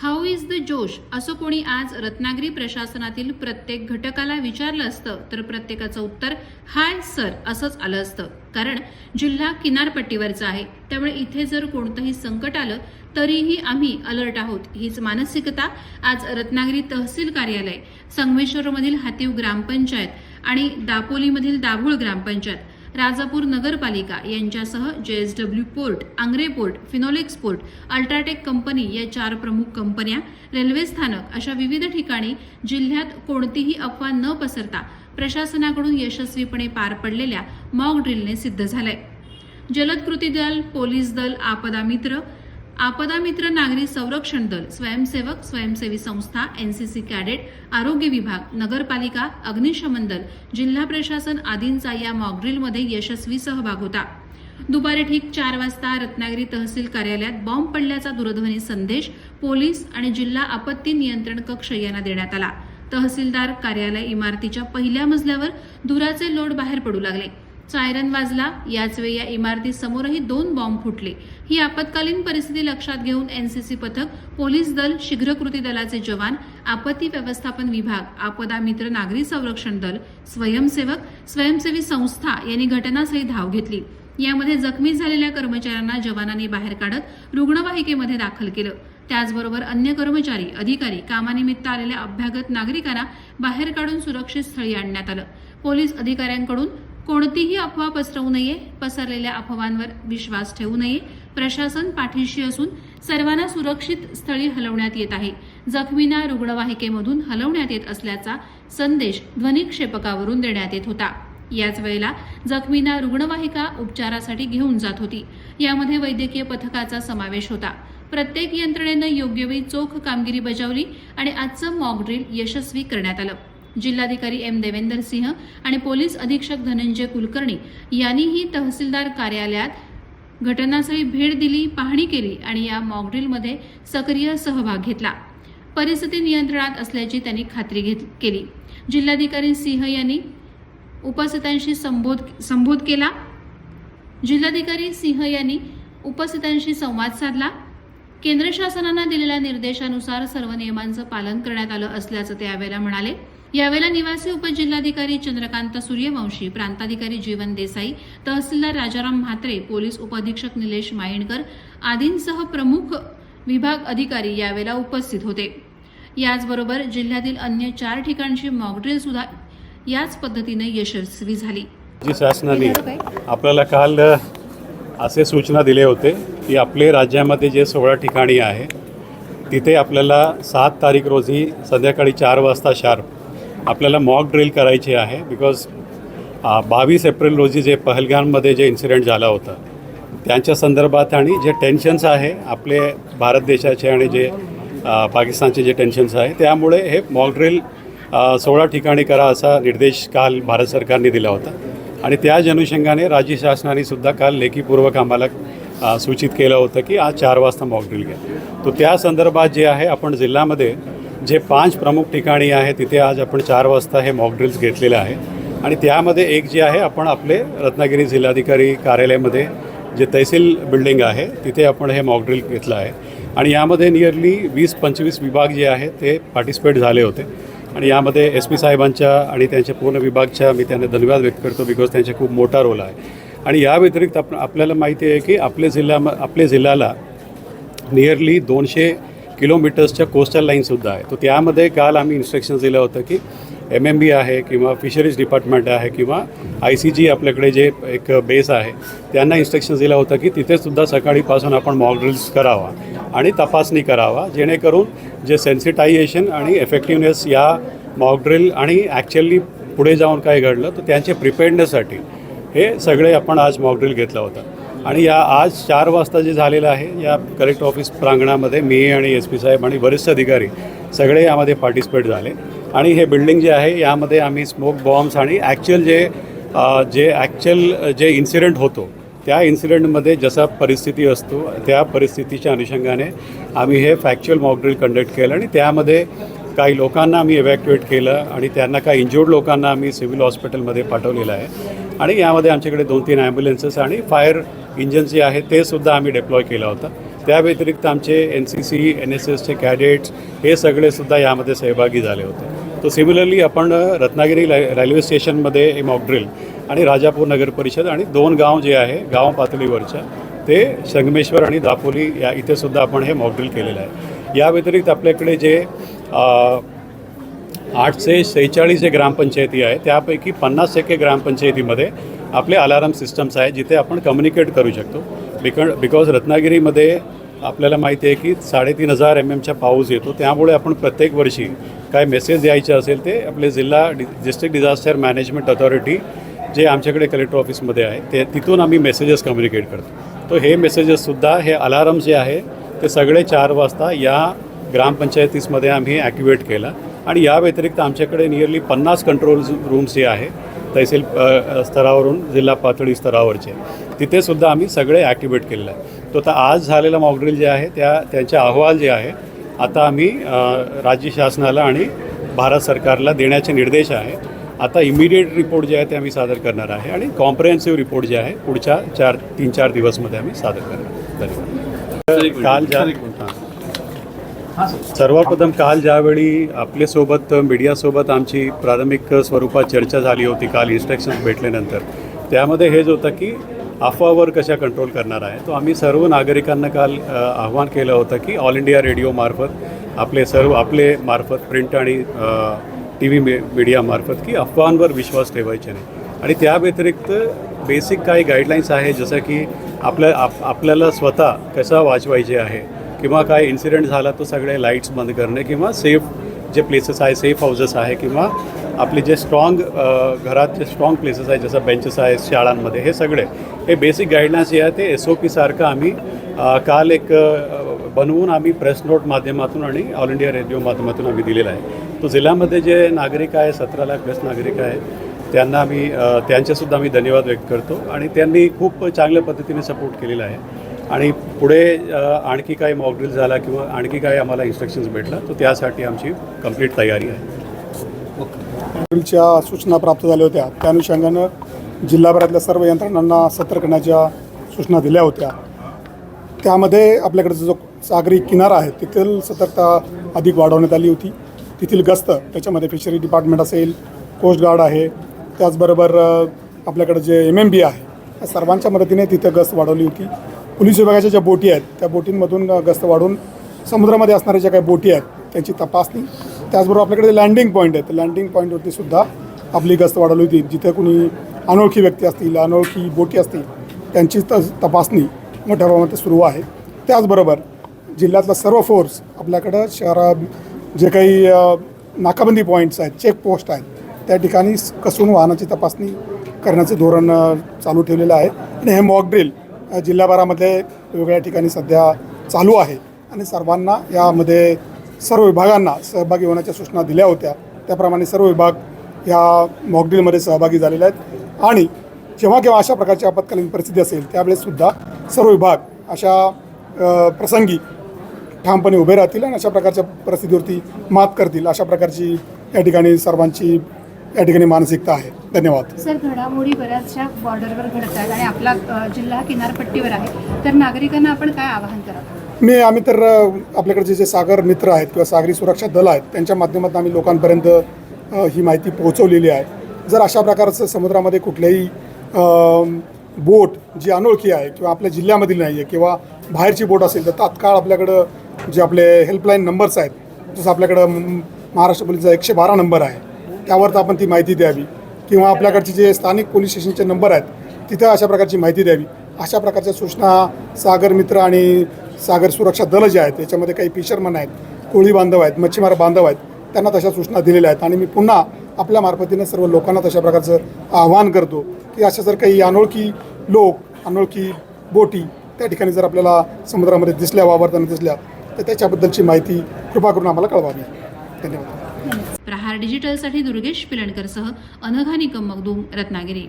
How is the जोश? असं कोणी आज रत्नागिरी प्रशासनातील प्रत्येक घटकाला विचारलं असतं तर प्रत्येकाचं उत्तर हाय सर असंच आलं असतं. कारण जिल्हा किनारपट्टीवरचा आहे. त्यामुळे इथे जर कोणतंही संकट आलं तरीही आम्ही अलर्ट आहोत. हीच मानसिकता आज रत्नागिरी तहसील कार्यालय संगमेश्वरमधील हातीव ग्रामपंचायत आणि दापोलीमधील दाभोळ ग्रामपंचायत राजापूर नगरपालिका यांच्यासह JSW port Angre port Finolex port UltraTech company या चार प्रमुख कंपन्या रेल्वे स्थानक अशा विविध ठिकाणी जिल्ह्यात कोणतीही अफवा न पसरता प्रशासनाकडून यशस्वीपणे पार पडलेल्या मॉक ड्रिलने सिद्ध झालंय. जलद कृती दल पोलीस दल आपदा मित्र आपदा मित्र नागरी संरक्षण दल स्वयंसेवक स्वयंसेवी संस्था एनसीसी कॅडेट आरोग्य विभाग नगरपालिका अग्निशमन दल जिल्हा प्रशासन आदींचा या मॉकड्रिलमध्ये यशस्वी सहभाग होता. दुपारी ठीक चार वाजता रत्नागिरी तहसील कार्यालयात बॉम्ब पडल्याचा दूरध्वनी संदेश पोलीस आणि जिल्हा आपत्ती नियंत्रण कक्ष यांना देण्यात आला. तहसीलदार कार्यालय इमारतीच्या पहिल्या मजल्यावर धुराचे लोड बाहेर पडू लागले. सायरन वाजला. याच वेळी या इमारतीसमोरही दोन बॉम्ब फुटले. ही आपत्कालीन परिस्थिती लक्षात घेऊन एनसीसी पथक पोलीस दल शीघ्र कृती दलाचे जवान आपत्ती व्यवस्थापन विभाग आपदा मित्र नागरी संरक्षण दल स्वयंसेवक स्वयंसेवी संस्था यांनी घटनास्थळी धाव घेतली. यामध्ये जखमी झालेल्या कर्मचाऱ्यांना जवानांनी बाहेर काढत रुग्णवाहिकेमध्ये दाखल केलं. त्याचबरोबर अन्य कर्मचारी अधिकारी कामानिमित्त आलेल्या अभ्यागत नागरिकांना बाहेर काढून सुरक्षित स्थळी आणण्यात आलं. पोलीस अधिकाऱ्यांकडून कोणतीही अफवा पसरवू नये पसरलेल्या अफवांवर विश्वास ठेवू नये. प्रशासन पाठीशी असून सर्वांना सुरक्षित स्थळी हलवण्यात येत आहे. जखमींना रुग्णवाहिकेमधून हलवण्यात येत असल्याचा संदेश ध्वनिक्षेपकावरून देण्यात येत होता. याच वेळेला जखमींना रुग्णवाहिका उपचारासाठी घेऊन जात होती. यामध्ये वैद्यकीय पथकाचा समावेश होता. प्रत्येक यंत्रणेनं योग्य वेळी चोख कामगिरी बजावली आणि आजचं मॉकड्रिल यशस्वी करण्यात आलं. जिल्हाधिकारी एम देवेंदर सिंह आणि पोलीस अधीक्षक धनंजय कुलकर्णी यांनीही तहसीलदार कार्यालयात घटनास्थळी भेट दिली पाहणी केली आणि या मॉकड्रिलमध्ये सक्रिय सहभाग घेतला. परिस्थिती नियंत्रणात असल्याची त्यांनी खात्री घेत केली. जिल्हाधिकारी सिंह यांनी उपस्थितांशी संबोध संबोध केला. जिल्हाधिकारी सिंह यांनी उपस्थितांशी संवाद साधला. केंद्र शासनानं दिलेल्या निर्देशानुसार सर्व नियमांचं पालन करण्यात आलं असल्याचं ते यावेळेला म्हणाले. यावेळेला निवासी उपजिल्हाधिकारी चंद्रकांत सूर्यवंशी प्रांताधिकारी जीवन देसाई तहसीलदार राजाराम म्हात्रे पोलीस उपअधीक्षक निलेश मायणकर आदींसह प्रमुख विभाग अधिकारी यावेळेला उपस्थित होते. याचबरोबर जिल्ह्यातील अन्य चार ठिकाणची मॉकड्रिल सुद्धा याच पद्धतीने यशस्वी झाली. जी शासनाने आपल्याला काल असे सूचना दिले होते की आपले राज्यामध्ये जे सोळा ठिकाणी आहे तिथे आपल्याला सात तारीख रोजी संध्याकाळी चार वाजता शार्प आपल्याला मॉक ड्रिल करायची आहे बिकॉज बावीस एप्रिल रोजी जे पहलगाममध्ये जे इन्सिडेंट झाला होता त्यांच्या संदर्भात आणि जे टेन्शन्स आहे आपले भारत देशाचे आणि जे पाकिस्तानचे जे टेन्शन्स आहे त्यामुळे हे मॉक ड्रिल सोळा ठिकाणी करा असा निर्देश काल भारत सरकारने दिला होता. आणि त्याच अनुषंगाने राज्य शासनाने सुद्धा काल लेखीपूर्वक आम्हाला सूचित केलं होतं की आज चार वाजता मॉक ड्रिल घ्या. तो त्या संदर्भात जे आहे आपण जिल्ह्यामध्ये जे पाच प्रमुख ठिकाणी आहे तिथे आज आपण चार वाजता हे मॉक ड्रिल्स घेतलेले आहे. आणि त्यामध्ये एक जे आहे आपण आपले रत्नागिरी जिल्हाधिकारी कार्यालयामध्ये जे तहसील बिल्डिंग आहे तिथे आपण हे मॉक ड्रिल घेतलं आहे. आणि यामध्ये नियरली वीस पंचवीस विभाग जे आहे ते पार्टिसिपेट झाले होते. आणि यामध्ये एस पी साहेबांच्या आणि त्यांच्या पूर्ण विभागच्या मी त्यांना धन्यवाद व्यक्त करतो बिकॉज त्यांचा खूप मोठा रोल आहे. आणि या व्यतिरिक्त आप आपल्याला माहिती आहे की आपल्या जिल्ह्या आपल्या जिल्ह्याला नियरली दोनशे किलोमीटर्सच्या कोस्टल लाईनसुद्धा आहे. तर त्यामध्ये काल आम्ही इन्स्ट्रक्शन्स दिलं होतं की एम एम बी आहे किंवा फिशरीज डिपार्टमेंट आहे किंवा आय सी जी आपल्याकडे जे एक बेस आहे त्यांना इन्स्ट्रक्शन्स दिलं होतं की तिथेसुद्धा सकाळीपासून आपण मॉकड्रिल्स करावा आणि तपासणी करावा जेणेकरून जे सेन्सिटायझेशन आणि इफेक्टिवनेस या मॉकड्रिल आणि ॲक्च्युअली पुढे जाऊन काय घडलं तर त्यांच्या प्रिपेअरनेससाठी हे सगळे आपण आज मॉकड्रिल घेतला होता. आणि या आज चार वाजता जे झालेलं आहे या कलेक्टर ऑफिस प्रांगणामध्ये मी आणि एस पी साहेब आणि वरिष्ठ अधिकारी सगळे यामध्ये पार्टिसिपेट झाले. आणि हे बिल्डिंग जे आहे यामध्ये आम्ही स्मोक बॉम्ब्स आणि ॲक्च्युअल जे जे ॲक्च्युअल जे इन्सिडेंट होतो त्या इन्सिडेंटमध्ये जसा परिस्थिती असतो त्या परिस्थितीच्या अनुषंगाने आम्ही हे फॅक्च्युअल मॉकड्रिल कंडक्ट केलं आणि त्यामध्ये काही लोकांना आम्ही इव्हॅक्युएट केलं आणि त्यांना काही इंज्युर्ड लोकांना आम्ही सिव्हिल हॉस्पिटलमध्ये पाठवलेलं आहे. आणि यामध्ये आमच्याकडे दोन तीन ॲम्ब्युलन्सेस आणि फायर इंजिन जे आहे ते सुद्धा आम्ही डेप्लॉय केलं होतं. त्या व्यतिरिक्त आमचे N C C N S एसचे कॅडेट्स हे सगळे सुद्धा यामध्ये सहभागी झाले होते. तर सिमिलरली आपण रत्नागिरी रेल्वे स्टेशनमध्ये हे ड्रिल आणि राजापूर नगर परिषद आणि दोन गाव जे आहे गाव पातळीवरच्या ते संगमेश्वर आणि दापोली या इथेसुद्धा आपण हे मॉकड्रिल केलेलं आहे. या व्यतिरिक्त आपल्याकडे जे आठशे सेहेचाळीस जे ग्रामपंचायती आहे. त्यापैकी पन्नास टक्के ग्रामपंचायतीमध्ये आपले अलाराम सिस्टम्स आहे जिथे आपण कम्युनिकेट करू शकतो. बिकॉ बिकॉज रत्नागिरीमध्ये आपल्याला माहिती आहे की साडेतीन हजार एम एमचा पाऊस येतो. त्यामुळे आपण प्रत्येक वर्षी काय मेसेज द्यायचे असेल ते आपले जिल्हा डि डिस्ट्रिक्ट डिझास्टर मॅनेजमेंट अथॉरिटी जे आमच्याकडे कलेक्टर ऑफिसमध्ये आहे ते तिथून आम्ही मेसेजेस कम्युनिकेट करतो. तर हे मेसेजेससुद्धा हे अलाराम जे आहे ते सगळे चार वाजता या ग्रामपंचायतीसमध्ये आम्ही ॲक्टिवेट केला. आणि या व्यतिरिक्त आमच्याकडे नियरली पन्नास कंट्रोल रूम्स जे आहे तहसील स्तरावरून जिल्हा पातळी स्तरावरचे. तिथे सुद्धा आम्ही सगळे ॲक्टिवेट केलेलं आहे. तो आता आज झालेला मॉकड्रिल जे आहे त्या त्यांचे अहवाल जे आहे आता आम्ही राज्य शासनाला आणि भारत सरकारला देण्याचे निर्देश आहे. आता इमिडिएट रिपोर्ट जे आहे ते आम्ही सादर करणार आहे आणि कॉम्प्रिहेन्सिव्ह रिपोर्ट जे आहे पुढच्या चार तीन चार दिवसमध्ये आम्ही सादर करणार. धन्यवाद. काल ज्या हां. सर्वप्रथम काल ज्यावेळी आपल्यासोबत मीडियासोबत आमची प्राथमिक स्वरूपात चर्चा झाली होती काल इन्स्ट्रक्शन्स भेटल्यानंतर त्यामध्ये हेच होतं की अफवावर कशा कंट्रोल करणार आहे? तो आम्ही सर्व नागरिकांना काल आवाहन आव्हान केलं होतं की ऑल इंडिया रेडिओमार्फत आपले सर्व आपले मार्फत प्रिंट आणि टी व्ही मी मीडियामार्फत की अफवांवर विश्वास ठेवायचे नाही. आणि त्या व्यतिरिक्त बेसिक काही गाईडलाईन्स आहे जसं की आपल्या आप आपल्याला स्वतः कसा वाचवायचे आहे किंवा काय इन्सिडेंट झाला तो सगळे लाईट्स बंद करणे किंवा सेफ जे प्लेसेस आहे सेफ हाऊसेस आहे किंवा आपले जे स्ट्रॉंग घरात जे स्ट्रॉंग प्लेसेस आहे जसं बेंचेस आहेत शाळांमध्ये हे सगळे. हे बेसिक गाईडलाईन्स जे आहे ते एस ओ पीसारखं आम्ही काल एक बनवून आम्ही प्रेस नोट माध्यमातून आणि ऑल इंडिया रेडिओ माध्यमातून आम्ही दिलेला आहे. तो जिल्ह्यामध्ये जे नागरिक आहे सतरा लाख प्लस नागरिक आहे त्यांना आम्ही त्यांच्यासुद्धा त्यांचेसुद्धा आम्ही धन्यवाद व्यक्त करतो आणि त्यांनी खूप चांगल्या पद्धतीने सपोर्ट केलेला आहे. आणि पुढे आणखी काही मॉकड्रिल झाला किंवा आणखी काही आम्हाला इन्स्ट्रक्शन्स भेटला तर त्यासाठी आमची कंप्लीट तयारी आहे. च्या सूचना प्राप्त झाल्या होत्या. त्या अनुषंगानं जिल्हाभरातल्या सर्व यंत्रणांना सतर्क करण्याच्या सूचना दिल्या होत्या. त्यामध्ये आपल्याकडचा जो सागरी किनारा आहे तेथील सतर्कता अधिक वाढवण्यात आली होती. तेथील गस्त त्याच्यामध्ये फिशरी डिपार्टमेंट असेल कोस्ट गार्ड आहे. त्याचबरोबर आपल्याकडं आपल्याकडे जे एम एम बी आहे या सर्वांच्या मदतीने तिथं गस्त वाढवली होती. पोलीस विभागाच्या ज्या बोटी आहेत त्या बोटींमधून गस्त वाढून समुद्रामध्ये असणाऱ्या ज्या काही बोटी आहेत त्यांची तपासणी. त्याचबरोबर आपल्याकडे लँडिंग पॉईंट आहेत लँडिंग पॉईंटवरती सुद्धा आपली गस्त वाढवली होती. जिथे कुणी अनोळखी व्यक्ती असतील अनोळखी बोटी असतील त्यांची त तपासणी मोठ्या प्रमाणात सुरू आहे. त्याचबरोबर जिल्ह्यातला सर्व फोर्स आपल्याकडं शहरा जे काही नाकाबंदी पॉईंट्स आहेत चेक पोस्ट आहेत त्या ठिकाणी कसून वाहनाची तपासणी करण्याचं धोरण चालू ठेवलेलं आहे. आणि हे मॉक ड्रिल जिल्हाभरामध्ये वेगवेगळ्या ठिकाणी सध्या चालू आहे. आणि सर्वांना यामध्ये सर्व विभागांना सहभागी होण्याच्या सूचना दिल्या होत्या. त्याप्रमाणे सर्व विभाग या मॉकड्रीलमध्ये सहभागी झालेले आहेत. आणि जेव्हा केव्हा अशा प्रकारची आपत्कालीन परिस्थिती असेल त्यावेळेससुद्धा सर्व विभाग अशा प्रसंगी ठामपणे उभे राहतील आणि अशा प्रकारच्या परिस्थितीवरती मात करतील. अशा प्रकारची या ठिकाणी सर्वांची या ठिकाणी मानसिकता आहे. धन्यवाद. सर घडामोडी बऱ्याचशा बॉर्डरवर घडतात आणि आपला जिल्हा किनारपट्टीवर आहे. तर नागरिकांना आपण काय आवाहन करावं मी आम्ही तर आपल्याकडचे जे सागर मित्र आहेत किंवा सागरी सुरक्षा दल आहेत त्यांच्या माध्यमातून आम्ही लोकांपर्यंत ही माहिती पोहोचवलेली आहे. जर अशा प्रकारचं समुद्रामध्ये कुठल्याही बोट जी अनोळखी आहे किंवा आपल्या जिल्ह्यामधील नाही आहे किंवा बाहेरची बोट असेल तर तात्काळ आपल्याकडं जे आपले हेल्पलाईन नंबर्स आहेत जसं आपल्याकडं महाराष्ट्र पोलीसचा एकशे बारा नंबर आहे त्यावर तर आपण ती माहिती द्यावी. किंवा आपल्याकडचे जे स्थानिक पोलीस स्टेशनचे नंबर आहेत तिथं अशा प्रकारची माहिती द्यावी. अशा प्रकारच्या सूचना सागर मित्र आणि सागर सुरक्षा दल जे आहेत त्याच्यामध्ये काही फिशरमन आहेत कोळी बांधव आहेत मच्छीमार बांधव आहेत त्यांना तशा सूचना दिलेल्या आहेत. आणि मी पुन्हा आपल्या मार्फतीने सर्व लोकांना तशा प्रकारचं आवाहन करतो की अशा जर काही अनोळखी लोक अनोळखी बोटी त्या ठिकाणी जर आपल्याला समुद्रामध्ये दिसल्या वावरताना दिसल्या तर त्याच्याबद्दलची माहिती कृपा करून आम्हाला कळवावी. धन्यवाद. डिजिटलसाठी दुर्गेश पिलणकरसह अनघा निकम मगदूम रत्नागिरी.